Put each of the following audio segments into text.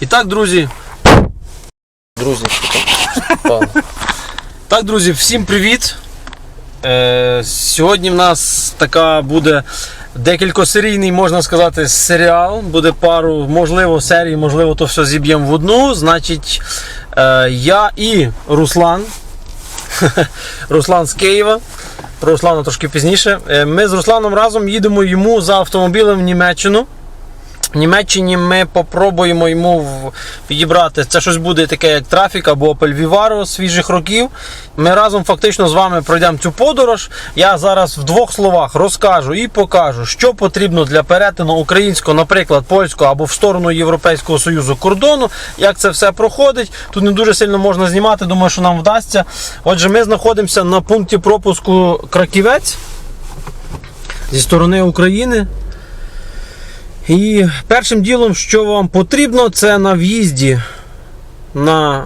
І так, друзі. Друзі. Так, друзі, всім привіт. Е, сьогодні в нас така буде декількосерійний, можна сказати, серіал. Буде пару, можливо, серій, можливо, то все зіб'ємо в одну. Значить, е, я і Руслан. Руслан з Києва. Про Руслана трошки пізніше. Е, Ми з Русланом разом їдемо йому за автомобілем в Німеччину. В Німеччині ми попробуємо йому підібрати. Це щось буде таке, як трафік або Opel Vivaro свіжих років. Ми разом фактично з вами пройдемо цю подорож. Я зараз в двох словах розкажу і покажу, що потрібно для перетину українського, наприклад, польського або в сторону Європейського Союзу кордону, як це все проходить. Тут не дуже сильно можна знімати, думаю, що нам вдасться. Отже, ми знаходимося на пункті пропуску Краківець зі сторони України. І першим ділом, що вам потрібно, це на в'їзді на,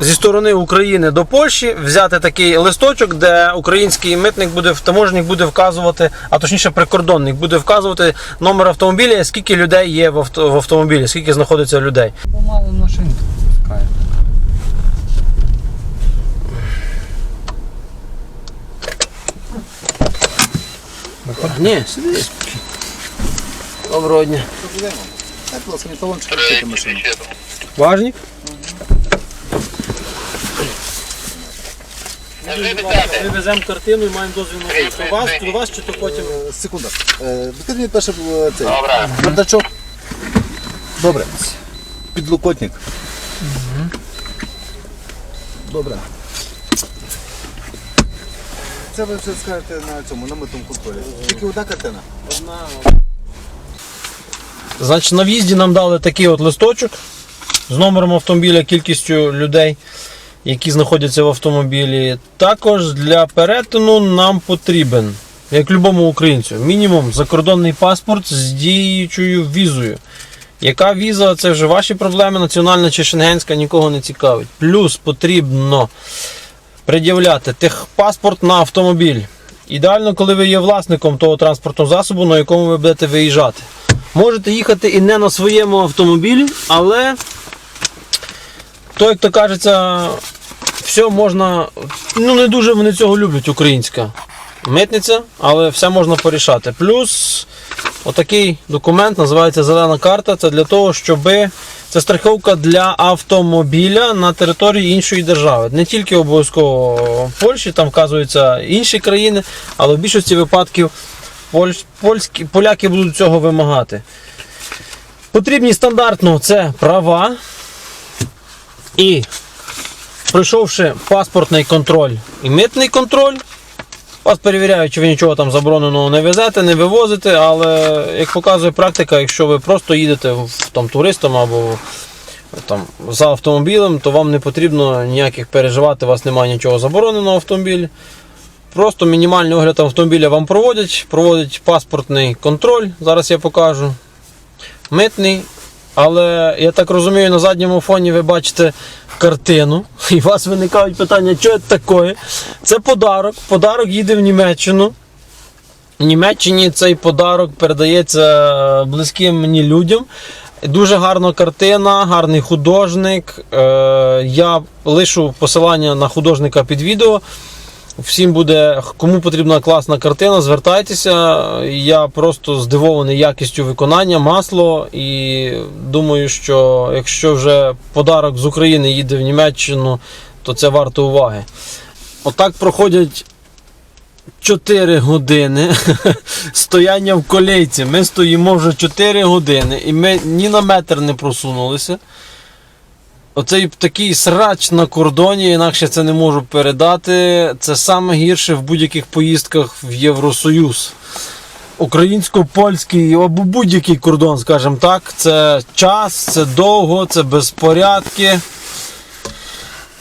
зі сторони України до Польщі взяти такий листочок, де український митник буде таможник буде вказувати, а точніше прикордонник буде вказувати номер автомобіля, скільки людей є в, авто, в автомобілі, скільки знаходиться людей. Бо мало машин. Ні, сиди. Доброго дня. Так, будь ласка, мені талончик відкрити машину. Важник? Ми веземо картину і маємо дозвіл на ввоз. У вас, до вас чи то потім. Е, Секунда. Е, Відкрити мені перше е, цей. Добре. Бардачок. Добре. Підлокотник. Добре. Це ви все скажете на цьому, на митому контролі. Тільки одна картина. Значить, на в'їзді нам дали такий от листочок з номером автомобіля, кількістю людей, які знаходяться в автомобілі. Також для перетину нам потрібен, як любому українцю, мінімум закордонний паспорт з діючою візою. Яка віза, це вже ваші проблеми, національна чи шенгенська, нікого не цікавить. Плюс потрібно пред'являти техпаспорт на автомобіль. Ідеально, коли ви є власником того транспортного засобу, на якому ви будете виїжджати. Можете їхати і не на своєму автомобілі, але то, як то кажеться, все можна. Ну, не дуже вони цього люблять, українська митниця, але все можна порішати. Плюс отакий документ називається зелена карта. Це для того, щоб це страховка для автомобіля на території іншої держави. Не тільки обов'язково в Польщі, там вказуються інші країни, але в більшості випадків польсь- польські, поляки будуть цього вимагати. Потрібні стандартно це права. І пройшовши паспортний контроль і митний контроль, вас перевіряють, чи ви нічого там забороненого не везете, не вивозите, але як показує практика, якщо ви просто їдете там, туристом або там, за автомобілем, то вам не потрібно ніяких переживати, у вас немає нічого забороненого автомобілі. Просто мінімальний огляд автомобіля вам проводять, проводять паспортний контроль, зараз я покажу. Митний. Але я так розумію, на задньому фоні ви бачите картину, і у вас виникають питання, що це таке? Це подарок. Подарок їде в Німеччину. В Німеччині цей подарок передається близьким мені людям. Дуже гарна картина, гарний художник. Е, Я лишу посилання на художника під відео. Всім буде, кому потрібна класна картина, звертайтеся. Я просто здивований якістю виконання, масло. І думаю, що якщо вже подарок з України їде в Німеччину, то це варто уваги. Отак проходять 4 години стояння в колейці. Ми стоїмо вже 4 години і ми ні на метр не просунулися. Оцей такий срач на кордоні, інакше це не можу передати. Це саме гірше в будь-яких поїздках в Євросоюз. Українсько-польський або будь-який кордон, скажімо так, це час, це довго, це безпорядки.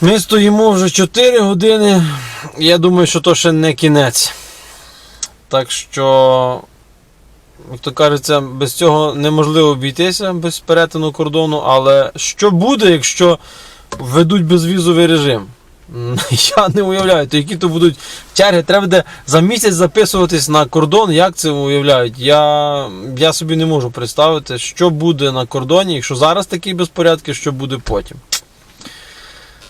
Ми стоїмо вже 4 години. Я думаю, що то ще не кінець. Так що, як кажеться, без цього неможливо обійтися без перетину кордону. Але що буде, якщо введуть безвізовий режим? Я не уявляю, то які то будуть черги. Треба буде за місяць записуватись на кордон. Як це уявляють? Я, я собі не можу представити, що буде на кордоні, якщо зараз такі безпорядки, що буде потім.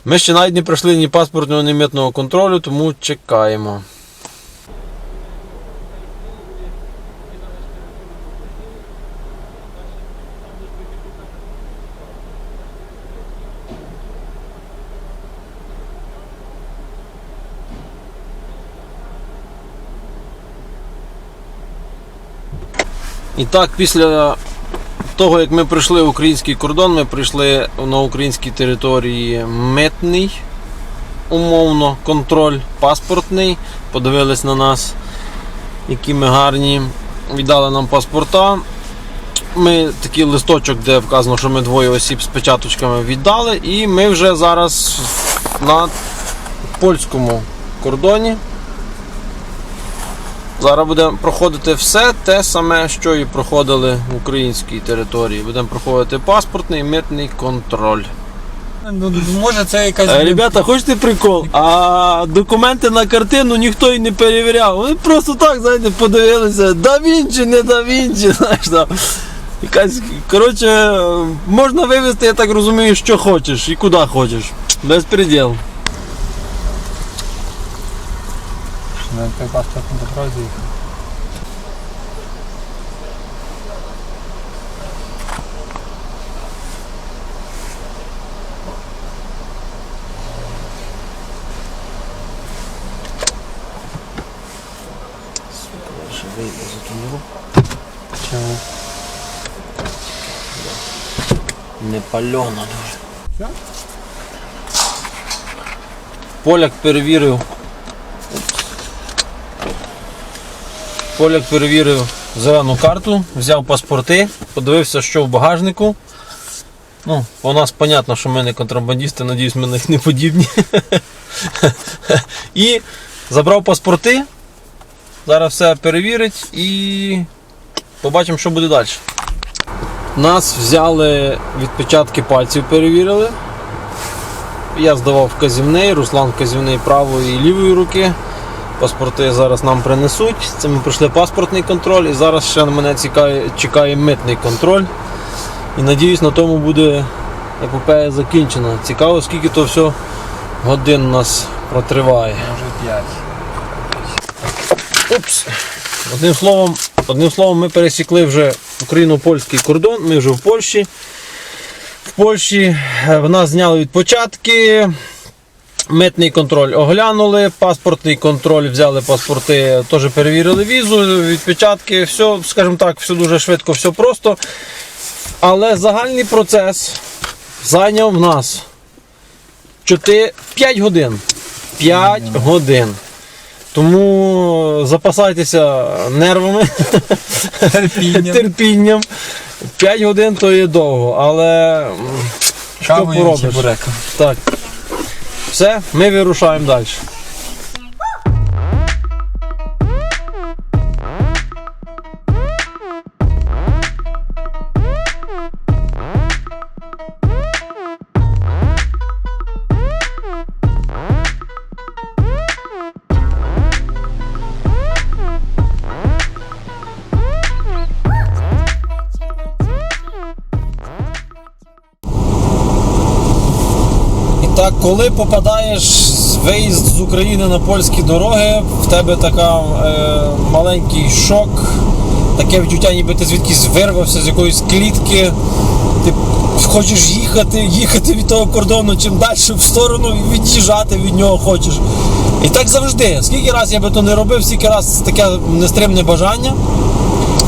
Ми ще навіть не пройшли ні паспортного, ні митного контролю, тому чекаємо. І так, після того, як ми прийшли в український кордон, ми прийшли на українській території митний, умовно, контроль паспортний. Подивились на нас, які ми гарні. Віддали нам паспорта. Ми такий листочок, де вказано, що ми двоє осіб з печаточками віддали, і ми вже зараз на польському кордоні. Зараз будемо проходити все те саме, що і проходили в українській території. Будемо проходити паспортний митний контроль. Ну, може це якась. Е, Ребята, хочете прикол? А документи на картину ніхто і не перевіряв. Вони просто так, знаєте, подивилися, да Вінчі, не да Вінчі, знаєш там. Якась, коротше, можна вивезти, я так розумію, що хочеш і куди хочеш. Без приділ. На той паспортний контроль заїхав. Чому? Не пальона дуже. Поляк перевірив. Поляк перевірив зелену карту, взяв паспорти, подивився, що в багажнику. Ну, у нас понятно, що ми не контрабандисти, надіюсь, ми на них не подібні. І забрав паспорти. Зараз все перевірить і побачимо, що буде далі. Нас взяли відпечатки пальців, перевірили. Я здавав вказівний, Руслан вказівний правої і лівої руки. Паспорти зараз нам принесуть. Це ми пройшли паспортний контроль і зараз ще на мене чекає, чекає митний контроль. І надіюсь, на тому буде епопея закінчена. Цікаво, скільки то все годин у нас протриває. Може 5. Упс. Одним словом, одним словом, ми пересікли вже україно-польський кордон, ми вже в Польщі. В Польщі е, в нас зняли відпочатки. Митний контроль оглянули, паспортний контроль взяли паспорти, теж перевірили візу, відпечатки, все, скажімо так, все дуже швидко, все просто. Але загальний процес зайняв в нас 4, 5 годин. 5 годин. Тому запасайтеся нервами, Терпінням. терпінням. 5 годин то є довго, але що поробиш? Так. Все, ми вирушаємо далі. Коли попадаєш з виїзд з України на польські дороги, в тебе така е, маленький шок, таке відчуття, ніби ти звідкись вирвався з якоїсь клітки. Ти хочеш їхати, їхати від того кордону чим далі в сторону і від'їжджати від нього хочеш. І так завжди. Скільки раз я би то не робив, скільки раз таке нестримне бажання.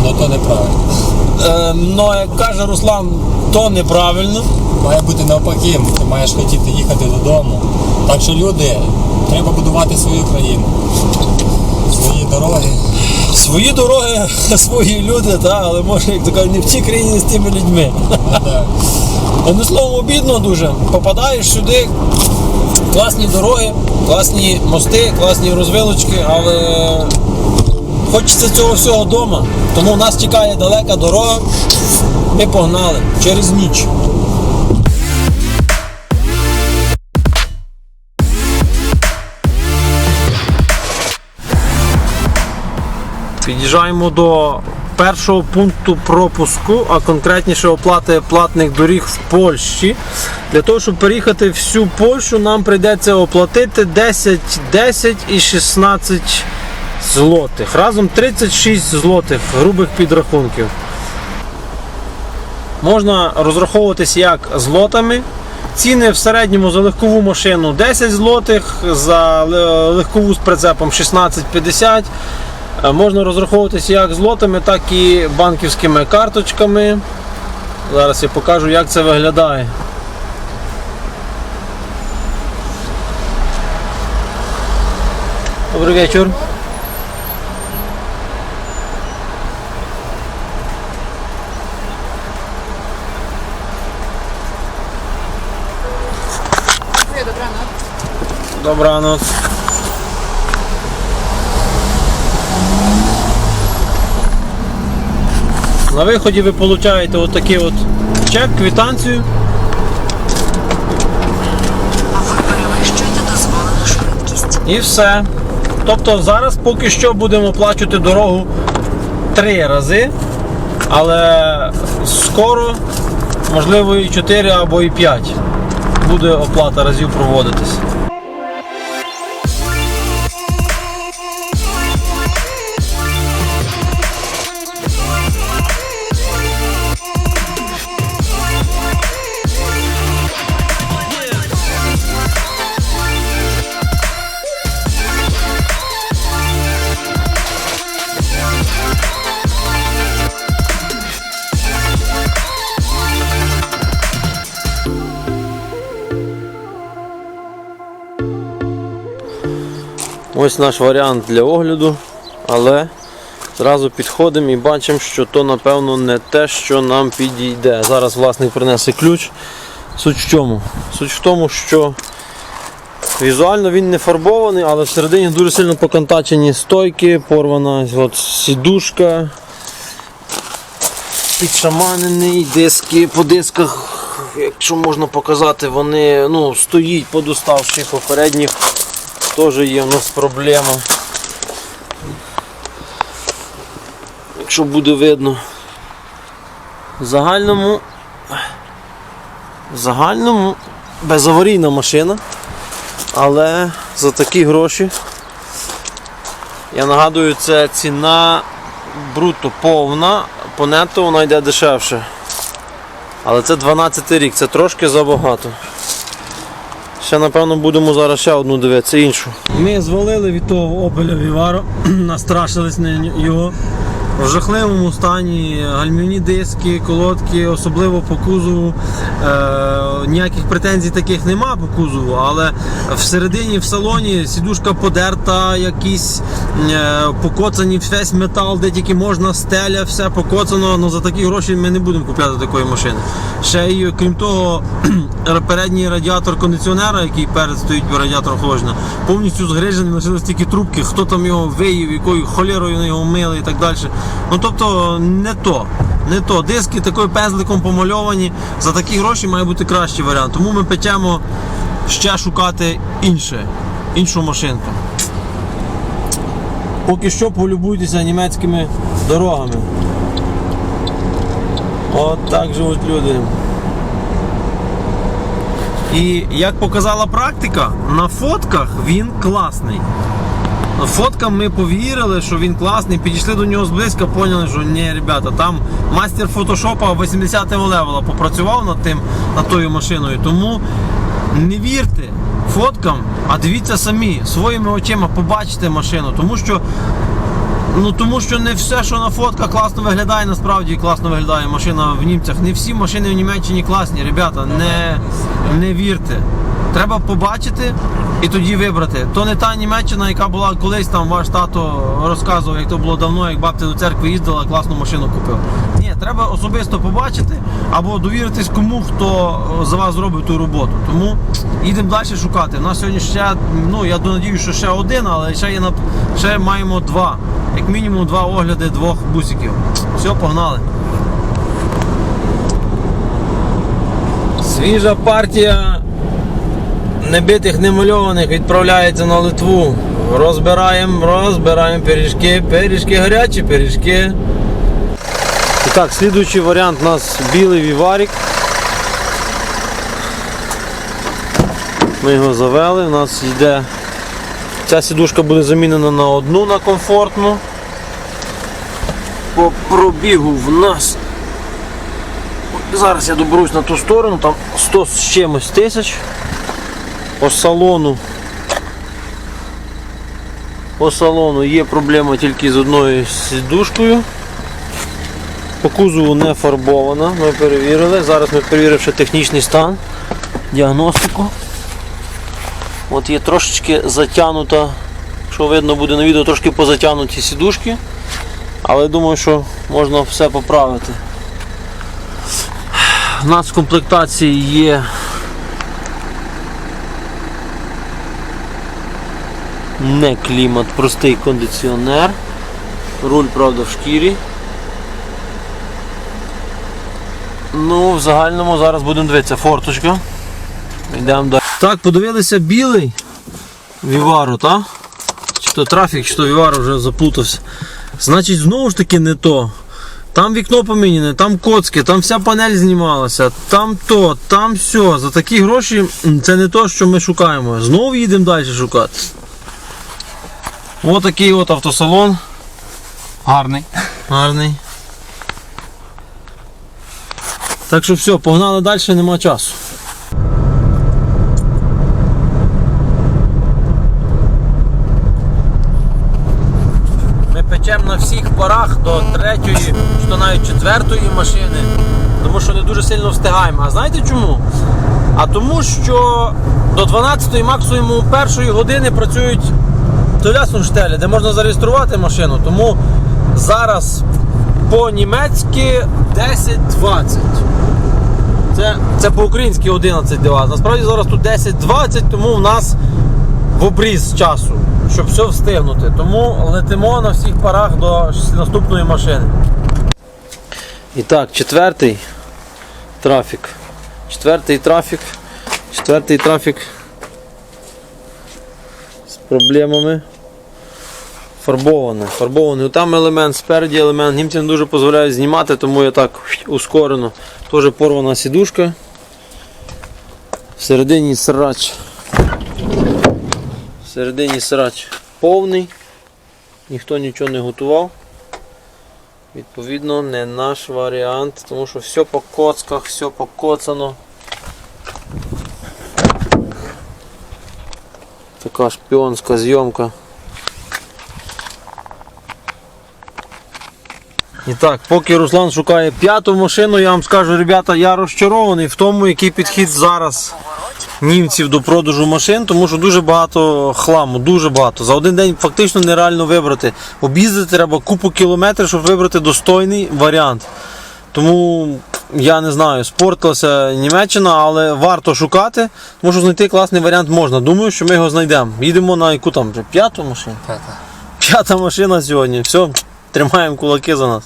Ну то неправильно. Е, но як каже Руслан, то неправильно. Має бути навпаки, ти маєш хотіти їхати додому. Так що люди, треба будувати свою країну. Свої дороги. Свої дороги, свої люди, та, але може, як то кажуть, не в цій країні з тими людьми. Ну, так. Словом, обідно дуже. Попадаєш сюди, класні дороги, класні мости, класні розвилочки, але хочеться цього всього вдома. Тому нас чекає далека дорога. Ми погнали через ніч. Під'їжджаємо до першого пункту пропуску, а конкретніше оплати платних доріг в Польщі. Для того, щоб переїхати всю Польщу, нам прийдеться оплатити 10, 10 і 16 злотих. Разом 36 злотих грубих підрахунків. Можна розраховуватись як злотами. Ціни в середньому за легкову машину 10 злотих, за легкову з прицепом 16,50. Е, Можна розраховуватись як злотами, так і банківськими карточками. Зараз я покажу, як це виглядає. Добрий вечір. Добраноc. На виході ви получаєте отакий от чек, квитанцію. І все. Тобто зараз поки що будемо оплачувати дорогу три рази, але скоро, можливо, і 4 або і 5 буде оплата разів проводитись. Ось наш варіант для огляду, але зразу підходимо і бачимо, що то напевно не те, що нам підійде. Зараз власник принесе ключ. Суть в чому? Суть в тому, що візуально він не фарбований, але всередині дуже сильно поконтачені стойки, порвана от сідушка, підшаманений, диски по дисках, якщо можна показати, вони ну, стоїть по доставших попередніх теж є в нас проблема. Якщо буде видно. В загальному. В загальному безаварійна машина. Але за такі гроші. Я нагадую, це ціна бруто повна, по нету вона йде дешевше. Але це 12 рік, це трошки забагато. Ще напевно будемо зараз ще одну дивитися іншу. Ми звалили від того Opel Vivaro, настрашились на його. В жахливому стані гальмівні диски, колодки, особливо по кузову. Е, ніяких претензій таких нема по кузову, але всередині в салоні сідушка подерта, якісь е, покоцані весь метал, де тільки можна, стеля, все покоцано. Ну за такі гроші ми не будемо купляти такої машини. Ще й крім того, передній радіатор кондиціонера, який перед стоїть радіатор охолодження, повністю згрижений, лишились тільки трубки, хто там його виїв, якою холерою його мили і так далі. Ну тобто не то. Не то. Диски такою пензликом помальовані. За такі гроші має бути кращий варіант. Тому ми печемо ще шукати інше, іншу машинку. Поки що полюбуйтеся німецькими дорогами. От так живуть люди. І як показала практика, на фотках він класний. Фоткам ми повірили, що він класний, підійшли до нього зблизька, поняли, що ні, ребята, там мастер фотошопа 80-го левела попрацював над тим, над тою машиною. Тому не вірте фоткам, а дивіться самі, своїми очима побачите машину, тому що Ну тому що не все, що на фотках класно виглядає, насправді класно виглядає машина в німцях. Не всі машини в Німеччині класні, ребята, не, не вірте. Треба побачити і тоді вибрати. То не та Німеччина, яка була колись там ваш тато розказував, як то було давно, як бабця до церкви їздила, класну машину купив. Ні, треба особисто побачити або довіритись кому, хто за вас зробив ту роботу. Тому їдемо далі шукати. У нас сьогодні ще, ну я надіюся, що ще один, але ще є ще маємо два. Як мінімум два огляди двох бусиків. Все, погнали. Свіжа партія небитих, немальованих відправляється на Литву. Розбираємо, розбираємо пиріжки, пиріжки гарячі, пиріжки. І так, слідуючий варіант у нас білий віварік. Ми його завели, у нас йде. Ця сідушка буде замінена на одну на комфортну. По пробігу в нас. Зараз я доберусь на ту сторону, там 100 з чимось тисяч. По салону. По салону є проблема тільки з одною сідушкою. По кузову не фарбована, ми перевірили. Зараз ми перевіривши технічний стан, діагностику. От є трошечки затягнута, що видно буде на відео, трошки позатягнуті сідушки, але думаю, що можна все поправити. У нас в комплектації є не клімат, простий кондиціонер. Руль, правда, в шкірі. Ну, в загальному зараз будемо дивитися форточка. Йдемо далі. Так, подивилися білий Вівару, так? Чи то трафік, чи то Вівару вже заплутався. Значить, знову ж таки не то. Там вікно поміняне, там коцки, там вся панель знімалася, там то, там все. За такі гроші це не то, що ми шукаємо. Знову їдемо далі шукати. Ось такий от автосалон. Гарний. Гарний. Так що все, погнали далі, нема часу. Ми печемо на всіх парах до третьої, то навіть четвертої машини, тому що не дуже сильно встигаємо. А знаєте чому? А тому що до 12-ї максимум першої години працюють Толясунштелі, де можна зареєструвати машину. Тому зараз по-німецьки 10-20. Це, це по-українськи 11 девайс. Насправді зараз тут 10-20, тому в нас в обріз часу, щоб все встигнути. Тому летимо на всіх парах до наступної машини. І так, четвертий трафік. Четвертий трафік. Четвертий трафік проблемами. Фарбоване. Фарбований. Там елемент, спереді елемент. Німці не дуже дозволяють знімати, тому я так ускорено. Теж порвана сідушка. Всередині срач. Всередині срач повний. Ніхто нічого не готував. Відповідно, не наш варіант, тому що все по коцках, все покоцано. Така шпіонська зйомка. І так, поки Руслан шукає п'яту машину, я вам скажу, ребята, я розчарований в тому, який підхід зараз німців до продажу машин, тому що дуже багато хламу, дуже багато. За один день фактично нереально вибрати. Об'їздити треба купу кілометрів, щоб вибрати достойний варіант. Тому я не знаю, спортилася Німеччина, але варто шукати, тому що знайти класний варіант можна. Думаю, що ми його знайдемо. Їдемо на яку там вже п'яту машину. П'ята машина сьогодні. Все, тримаємо кулаки за нас.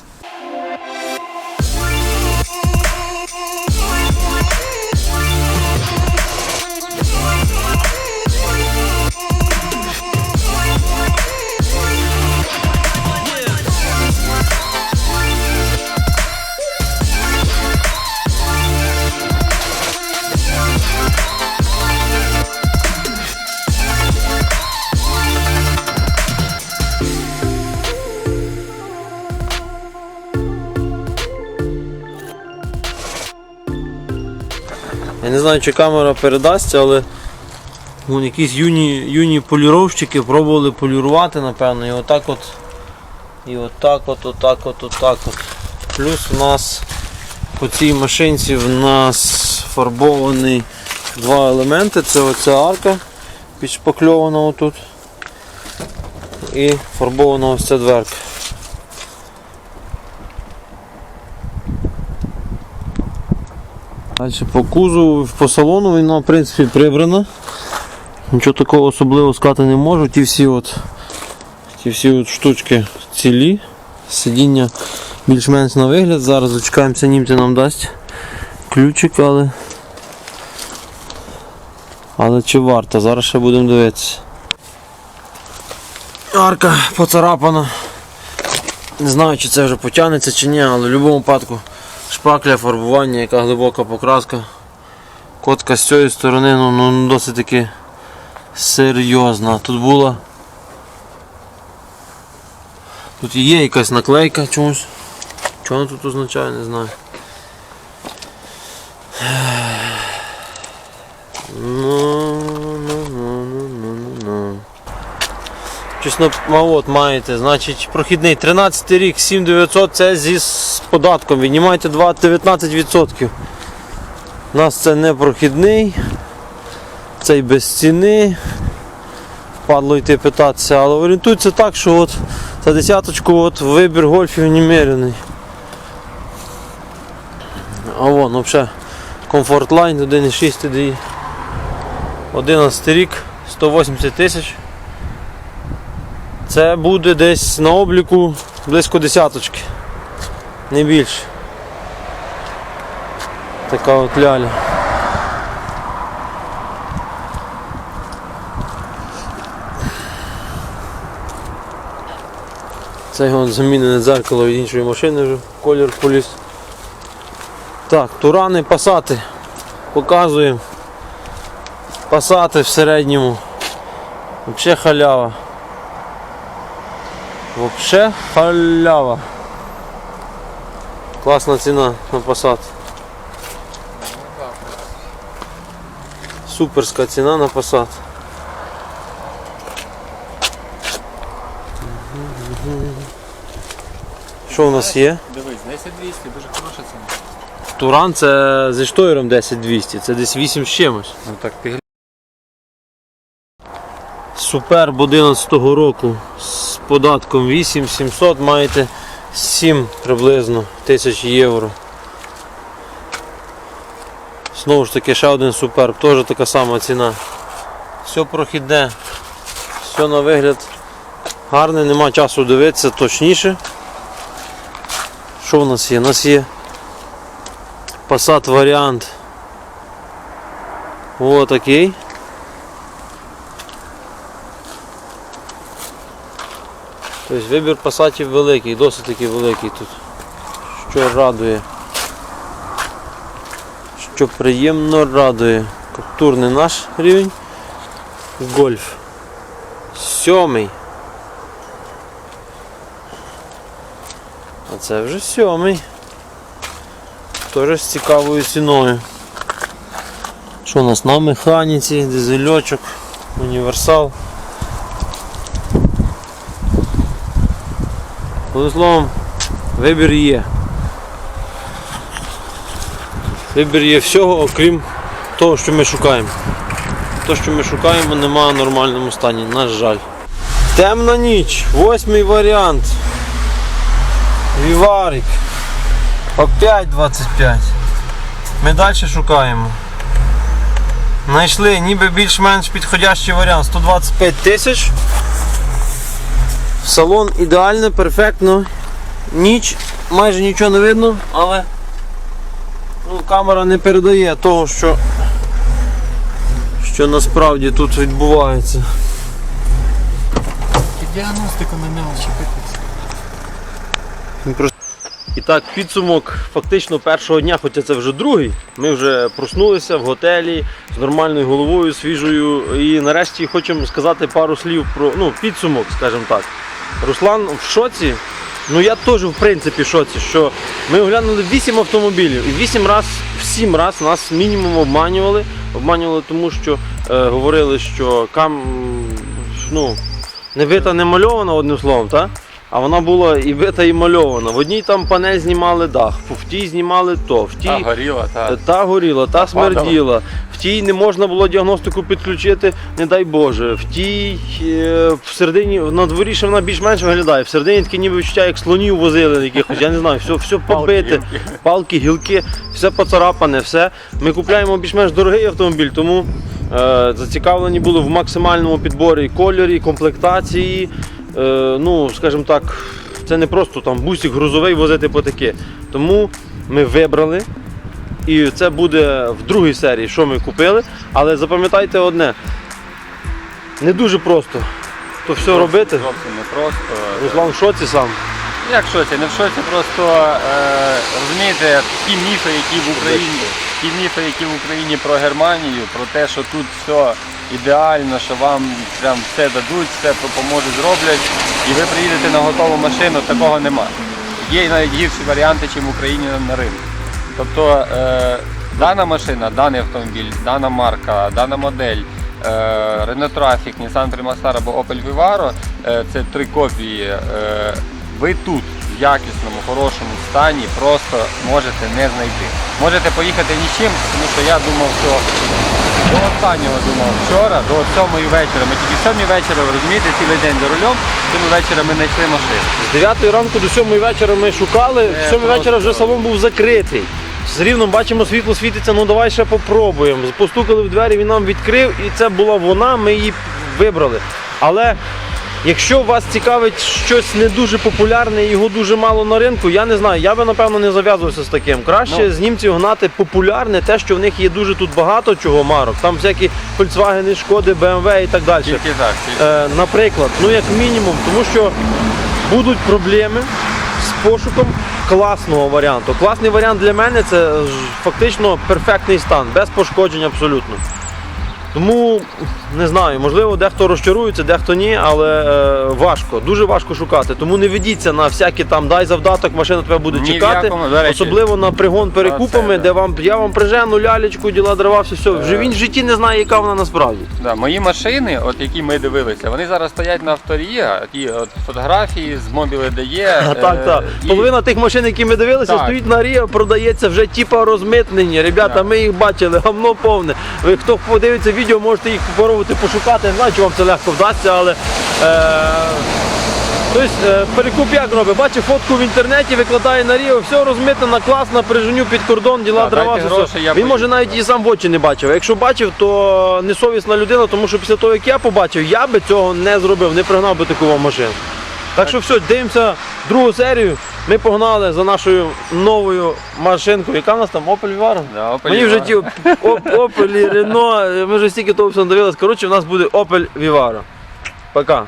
Не знаю, чи камера передасть, але вон, якісь юні, юні поліровщики пробували полірувати, напевно, і отак от. І отак от, отак от, отак от. Плюс у нас по цій машинці в нас фарбовані два елементи. Це оця арка підшпакльована отут. І фарбована ось ця дверка. Далі по кузову, по салону вона в принципі прибрана. Нічого такого особливого сказати не можу. Ті всі от, ті всі от штучки цілі. Сидіння більш-менш на вигляд. Зараз дочекаємося, німці нам дасть ключик, але Але чи варто? Зараз ще будемо дивитися. Арка поцарапана. Не знаю, чи це вже потягнеться чи ні, але в будь-якому випадку шпакля, фарбування, яка глибока покраска. Котка з цієї сторони ну, ну досить таки серйозна. Тут була. Тут є якась наклейка чомусь. Що вона тут означає, не знаю. Ну, ну, ну, ну, ну, ну, ну. На от маєте, значить прохідний 13 рік, 7900 це зі з податком. Віднімайте 2 19%. У нас це не прохідний, цей без ціни. Впадло йти питатися, але орієнтується так, що от за десяточку от вибір гольфів немерений. А вон взагалі Line 1.6 TDI. 11 рік, 180 тисяч. Це буде десь на обліку близько десяточки. Не більше. Така от ляля. Це його замінене дзеркало від іншої машини вже, колір поліз. Так, турани, пасати. Показуємо. Пасати в середньому. Взагалі халява. Вообще халява. Класна ціна на Passat. Суперська ціна на Passat. Що у нас є? Дивись, 10200, дуже хороша ціна. Туран це зі штойром 10200, це десь 8 з чимось. Ну так ти Суперб 11 року податком 8700 маєте 7 приблизно тисяч євро. Знову ж таки ще один суперб, теж така сама ціна. Все прохідне, все на вигляд гарне, нема часу дивитися точніше. Що в нас є? У нас є Passat варіант. Ось такий. Тобто вибір пасатів великий, досить таки великий тут. Що радує. Що приємно радує. Каптур не наш рівень. Гольф. Сьомий. А це вже сьомий. Теж з цікавою ціною. Що у нас на механіці, дизельочок, універсал. Одним словом, вибір є. Вибір є всього, окрім того, що ми шукаємо. Те, що ми шукаємо, немає в нормальному стані, на жаль. Темна ніч, восьмий варіант. Віварик. Опять 25. Ми далі шукаємо. Знайшли ніби більш-менш підходящий варіант. 125 тисяч. Салон ідеально, перфектно. Ніч, майже нічого не видно, але ну, камера не передає того, що, що насправді тут відбувається. Під діагностику на нього чіпитися. І так, підсумок фактично першого дня, хоча це вже другий. Ми вже проснулися в готелі з нормальною головою, свіжою. І нарешті хочемо сказати пару слів про ну, підсумок, скажімо так. Руслан в шоці. Ну я теж в принципі в шоці, що ми оглянули 8 автомобілів і 8 раз, в 7 раз нас мінімум обманювали. Обманювали тому, що е, говорили, що кам ну, не бита, не мальована одним словом, так? А вона була і бита, і мальована. В одній там панель знімали дах, в тій знімали то, в тій Та горіла, та. та горіла, та смерділа. В тій не можна було діагностику підключити, не дай Боже. В тій е, в середині на дворі ще вона більш-менш виглядає. В середині таке ніби відчуття, як слонів возили якихось, я не знаю, все, все побите, палки, гілки, все поцарапане, все. Ми купляємо більш-менш дорогий автомобіль, тому е, зацікавлені були в максимальному підборі кольорі, комплектації. Е, ну, скажімо так, це не просто там бусик грузовий возити по таке. Тому ми вибрали і це буде в другій серії, що ми купили. Але запам'ятайте одне: не дуже просто то все робити. Зовсім не просто. Руслан в шоці сам. Як в шоці? Не в шоці, просто е, розумієте, ті міфи, які в Україні, ті міфи, які в Україні про Германію, про те, що тут все ідеально, що вам прям все дадуть, все допоможуть, зроблять, і ви приїдете на готову машину, такого нема. Є навіть гірші варіанти, ніж в Україні на- ринку. Тобто е, дана машина, даний автомобіль, дана марка, дана модель, е, Renault Traffic, Nissan Primastar або Opel Vivaro, е, це три копії. Е, ви тут в якісному, хорошому стані просто можете не знайти. Можете поїхати нічим, тому що я думав, що до останнього думав вчора, до сьомої вечора. Ми тільки сьомій вечора, ви розумієте, цілий день за рулем, в сьомій вечора ми знайшли машину. З 9 ранку до 7 вечора ми шукали, в 7 вечора вже салон був закритий. З рівном бачимо, світло світиться, ну давай ще попробуємо. Постукали в двері, він нам відкрив, і це була вона, ми її вибрали. Але якщо вас цікавить щось не дуже популярне його дуже мало на ринку, я не знаю, я би напевно не зав'язувався з таким. Краще Ну. з німців гнати популярне, те, що в них є дуже тут багато чого марок. Там всякі Volkswagen, Шкоди, BMW і так далі. Тільки так. тільки- Е, наприклад, ну як мінімум, тому що будуть проблеми з пошуком класного варіанту. Класний варіант для мене це фактично перфектний стан, без пошкоджень абсолютно. Тому не знаю, можливо, дехто розчарується, дехто ні, але е, важко, дуже важко шукати. Тому не ведіться на всякі там дай завдаток, машина тебе буде Ні в чекати. якому, до речі. Особливо на пригон перекупами, Оце, да. де вам я вам прижену лялечку, діла дрова, все, все. Вже він в житті не знає, яка вона насправді. Да, мої машини, от які ми дивилися, вони зараз стоять на авторі, ті от фотографії з мобіли дає. А, так, так. Половина тих машин, які ми дивилися, Так. стоїть на Ріо, продається вже типа розмитнені. Ребята, ми їх бачили, гамно повне. Ви хто подивиться відео, можете їх попробувати пошукати. Не знаю, чи вам це легко вдасться, але. Е... Тобто перекуп як робить? Бачив фотку в інтернеті, викладає на Ріо, все розмитана, класна, приженю під кордон, діла Так, дрова. дайте все, гроші, я Він поїду. може навіть і сам в очі не бачив. А Якщо бачив, то несовісна людина, тому що після того, як я побачив, я би цього не зробив, не пригнав би таку вам машину. Так що все, дивимося другу серію. Ми погнали за нашою новою машинкою. Яка в нас там? Opel Vivaro? Да, Opel Мені вже Vivaro. ті Оп- Opel і Renault, ми вже стільки того дивилися. надивилися. Коротше, у нас буде Opel Vivaro. Пока.